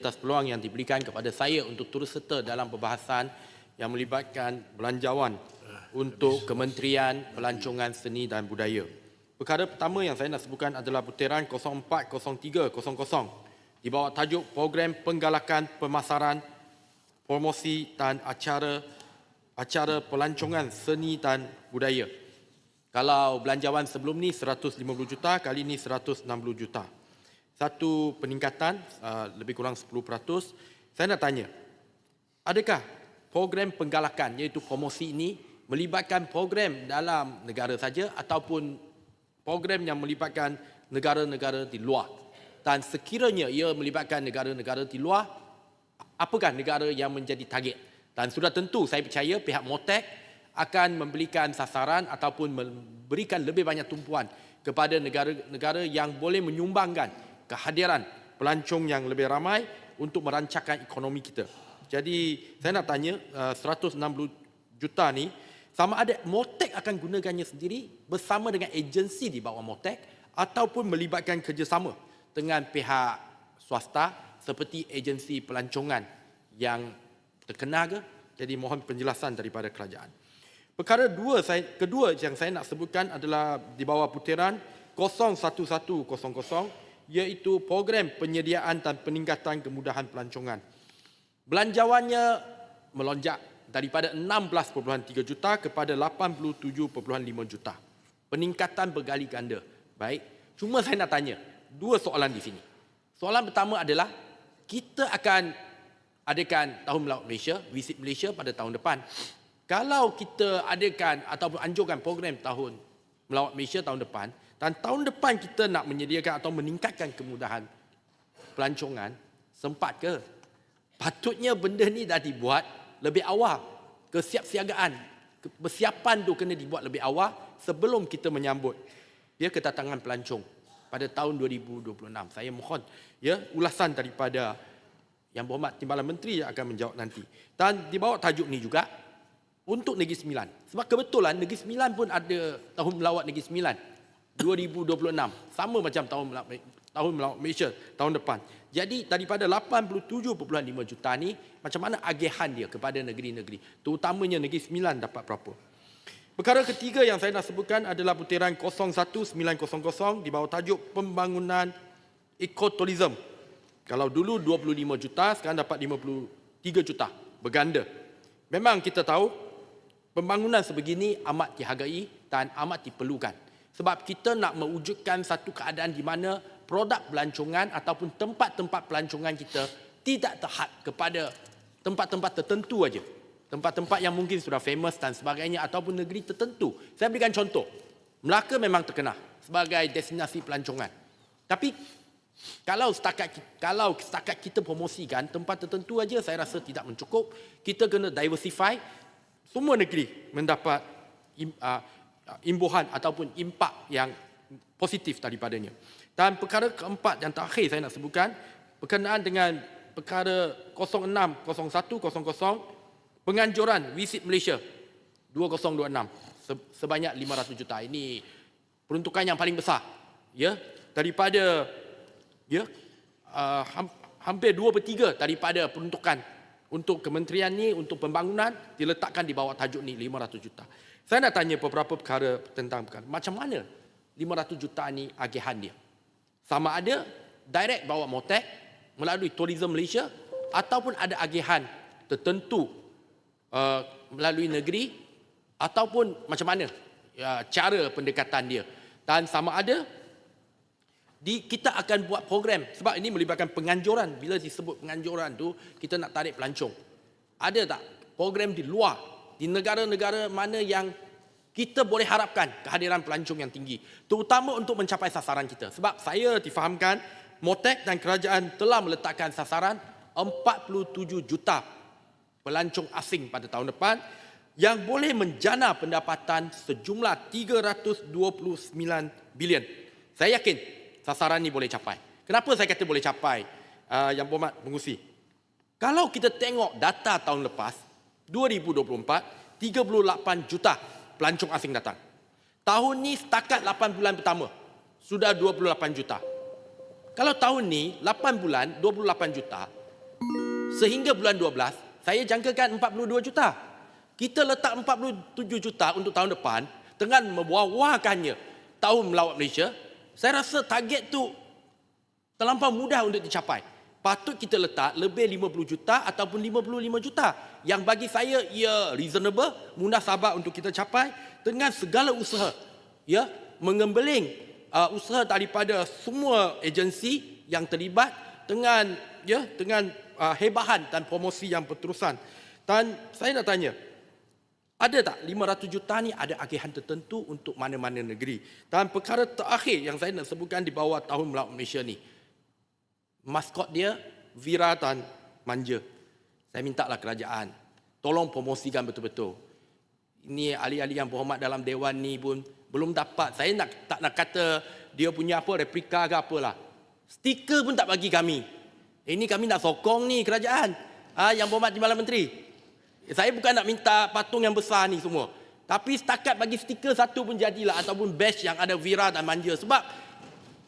atas peluang yang diberikan kepada saya untuk turut serta dalam perbahasan yang melibatkan belanjawan untuk Kementerian Pelancongan Seni dan Budaya. Perkara pertama yang saya nak sebutkan adalah butiran 040300 di bawah tajuk Program Penggalakan Pemasaran Promosi dan Acara Acara Pelancongan Seni dan Budaya. Kalau belanjawan sebelum ni 150 juta, kali ni 160 juta satu peningkatan uh, lebih kurang 10%. Saya nak tanya, adakah program penggalakan iaitu promosi ini melibatkan program dalam negara saja ataupun program yang melibatkan negara-negara di luar? Dan sekiranya ia melibatkan negara-negara di luar, apakah negara yang menjadi target? Dan sudah tentu saya percaya pihak Motek akan memberikan sasaran ataupun memberikan lebih banyak tumpuan kepada negara-negara yang boleh menyumbangkan kehadiran pelancong yang lebih ramai untuk merancangkan ekonomi kita. Jadi saya nak tanya uh, 160 juta ni sama ada Motek akan gunakannya sendiri bersama dengan agensi di bawah Motek ataupun melibatkan kerjasama dengan pihak swasta seperti agensi pelancongan yang terkenal ke? Jadi mohon penjelasan daripada kerajaan. Perkara dua saya, kedua yang saya nak sebutkan adalah di bawah putiran 01100 iaitu program penyediaan dan peningkatan kemudahan pelancongan. Belanjawannya melonjak daripada 16.3 juta kepada 87.5 juta. Peningkatan bergali ganda. Baik, cuma saya nak tanya dua soalan di sini. Soalan pertama adalah kita akan adakan Tahun Melaut Malaysia, Visit Malaysia pada tahun depan. Kalau kita adakan ataupun anjurkan program Tahun Melawat Malaysia tahun depan, dan tahun depan kita nak menyediakan atau meningkatkan kemudahan pelancongan, sempat ke? Patutnya benda ni dah dibuat lebih awal. Kesiapsiagaan, persiapan tu kena dibuat lebih awal sebelum kita menyambut ya kedatangan pelancong pada tahun 2026. Saya mohon ya ulasan daripada yang berhormat Timbalan Menteri yang akan menjawab nanti. Dan di bawah tajuk ni juga untuk Negeri Sembilan. Sebab kebetulan Negeri Sembilan pun ada tahun melawat Negeri Sembilan. 2026 sama macam tahun tahun Malaysia tahun depan. Jadi daripada 87.5 juta ni macam mana agihan dia kepada negeri-negeri terutamanya negeri Sembilan dapat berapa. Perkara ketiga yang saya nak sebutkan adalah putiran 01900 di bawah tajuk pembangunan ekoturism. Kalau dulu 25 juta sekarang dapat 53 juta berganda. Memang kita tahu pembangunan sebegini amat dihargai dan amat diperlukan. Sebab kita nak mewujudkan satu keadaan di mana produk pelancongan ataupun tempat-tempat pelancongan kita tidak terhad kepada tempat-tempat tertentu aja. Tempat-tempat yang mungkin sudah famous dan sebagainya ataupun negeri tertentu. Saya berikan contoh. Melaka memang terkenal sebagai destinasi pelancongan. Tapi kalau setakat kalau setakat kita promosikan tempat tertentu aja saya rasa tidak mencukup. Kita kena diversify semua negeri mendapat uh, imbuhan ataupun impak yang positif daripadanya. Dan perkara keempat yang terakhir saya nak sebutkan berkenaan dengan perkara 060100 penganjuran visit Malaysia 2026 sebanyak 500 juta. Ini peruntukan yang paling besar ya daripada ya uh, hampir 2 per 3 daripada peruntukan untuk kementerian ni untuk pembangunan diletakkan di bawah tajuk ni 500 juta. Saya nak tanya beberapa perkara tentang perkara. Macam mana 500 juta ni agihan dia? Sama ada direct bawa motek melalui Tourism Malaysia ataupun ada agihan tertentu uh, melalui negeri ataupun macam mana uh, cara pendekatan dia. Dan sama ada di kita akan buat program sebab ini melibatkan penganjuran bila disebut penganjuran tu kita nak tarik pelancong ada tak program di luar di negara-negara mana yang kita boleh harapkan kehadiran pelancong yang tinggi terutama untuk mencapai sasaran kita sebab saya difahamkan Motek dan kerajaan telah meletakkan sasaran 47 juta pelancong asing pada tahun depan yang boleh menjana pendapatan sejumlah 329 bilion. Saya yakin sasaran ini boleh capai. Kenapa saya kata boleh capai? Uh, yang berhormat mengusi. Kalau kita tengok data tahun lepas, 2024, 38 juta pelancong asing datang. Tahun ni setakat 8 bulan pertama, sudah 28 juta. Kalau tahun ni 8 bulan 28 juta, Sehingga bulan 12, saya jangkakan 42 juta. Kita letak 47 juta untuk tahun depan dengan mewah-wahkannya tahun melawat Malaysia. Saya rasa target tu terlampau mudah untuk dicapai. Patut kita letak lebih 50 juta ataupun 55 juta. Yang bagi saya ia reasonable, mudah sabar untuk kita capai dengan segala usaha. Ya, mengembeling uh, usaha daripada semua agensi yang terlibat dengan ya dengan uh, hebahan dan promosi yang berterusan. Dan saya nak tanya, ada tak 500 juta ni ada agihan tertentu untuk mana-mana negeri? Dan perkara terakhir yang saya nak sebutkan di bawah tahun melawat Malaysia ni, maskot dia Vira dan Manja. Saya minta lah kerajaan, tolong promosikan betul-betul. Ini ahli-ahli yang berhormat dalam dewan ni pun belum dapat. Saya nak tak nak kata dia punya apa replika ke apalah. Stiker pun tak bagi kami. Ini kami nak sokong ni kerajaan. Ah yang berhormat Timbalan Menteri. Saya bukan nak minta patung yang besar ni semua. Tapi setakat bagi stiker satu pun jadilah ataupun badge yang ada Vira dan Manja sebab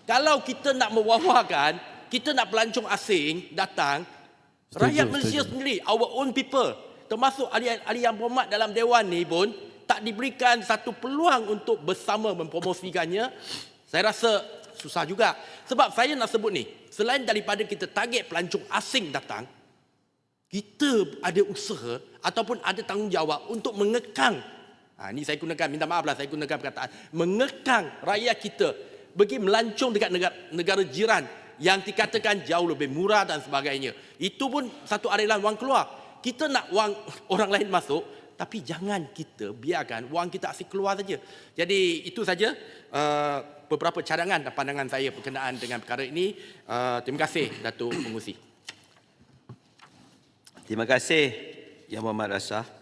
kalau kita nak mewah-wahkan, kita nak pelancong asing datang, Setuju, rakyat Malaysia setuju. sendiri, our own people, termasuk ahli-ahli yang berhormat dalam dewan ni pun tak diberikan satu peluang untuk bersama mempromosikannya. Saya rasa susah juga. Sebab saya nak sebut ni, selain daripada kita target pelancong asing datang, kita ada usaha ataupun ada tanggungjawab untuk mengekang ha, ini saya gunakan minta maaf lah saya gunakan perkataan mengekang rakyat kita pergi melancong dekat negara, negara jiran yang dikatakan jauh lebih murah dan sebagainya. Itu pun satu aliran wang keluar. Kita nak wang orang lain masuk tapi jangan kita biarkan wang kita asyik keluar saja. Jadi itu saja uh, beberapa cadangan dan pandangan saya berkenaan dengan perkara ini. Uh, terima kasih Datuk Pengusi. Terima kasih Yang Muhammad Rasah.